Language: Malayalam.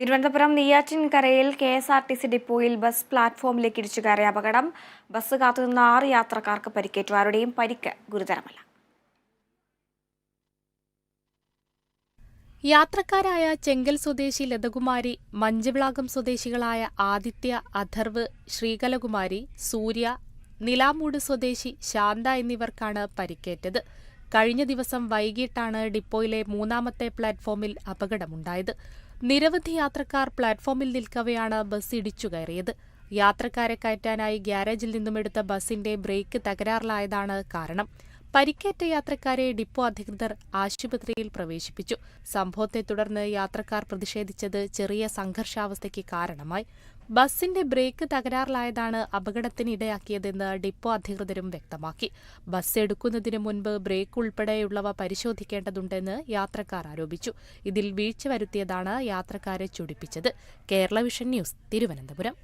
Thiruvananthapuram നെയ്യാറ്റിൻകരയിൽ K S R T C ഡിപ്പോയിൽ ബസ് പ്ലാറ്റ്ഫോമിലേക്ക് ഇടിച്ചു കയറിയ അപകടം ബസ് കാത്തുനിന്ന ആറ് യാത്രക്കാർക്ക് പരിക്കേറ്റു. ആരുടെയും പരിക്ക് ഗുരുതരമല്ല. യാത്രക്കാരായ ചെങ്കൽ സ്വദേശി ലതകുമാരി മഞ്ചവിളാകം സ്വദേശികളായ ആദിത്യ അഥർവ് ശ്രീകലകുമാരി സൂര്യ നിലാമൂട് സ്വദേശി ശാന്ത എന്നിവർക്കാണ് പരിക്കേറ്റത്. കഴിഞ്ഞ ദിവസം വൈകിട്ടാണ് ഡിപ്പോയിലെ മൂന്നാമത്തെ പ്ലാറ്റ്ഫോമിൽ അപകടമുണ്ടായത്. നിരവധി യാത്രക്കാർ പ്ലാറ്റ്ഫോമിൽ നിൽക്കവെയാണ് ബസ് ഇടിച്ചു കയറിയത്. യാത്രക്കാരെ കയറ്റാനായി ഗ്യാരേജിൽ നിന്നും എടുത്ത ബസിന്റെ ബ്രേക്ക് തകരാറിലായതാണ് കാരണം. പരിക്കേറ്റ യാത്രക്കാരെ ഡിപ്പോ അധികൃതർ ആശുപത്രിയിൽ പ്രവേശിപ്പിച്ചു. സംഭവത്തെ തുടർന്ന് യാത്രക്കാർ പ്രതിഷേധിച്ചത് ചെറിയ സംഘർഷാവസ്ഥയ്ക്ക് കാരണമായി. ബസിന്റെ ബ്രേക്ക് തകരാറിലായതാണ് അപകടത്തിനിടയാക്കിയതെന്ന് ഡിപ്പോ അധികൃതരും വ്യക്തമാക്കി. ബസ് എടുക്കുന്നതിന് മുൻപ് ബ്രേക്ക് ഉൾപ്പെടെയുള്ളവ പരിശോധിക്കേണ്ടതുണ്ടെന്ന് യാത്രക്കാർ ആരോപിച്ചു. ഇതിൽ വീഴ്ച വരുത്തിയതാണ് യാത്രക്കാരെ ചൊടിപ്പിച്ചത്. Kerala vision news Thiruvananthapuram.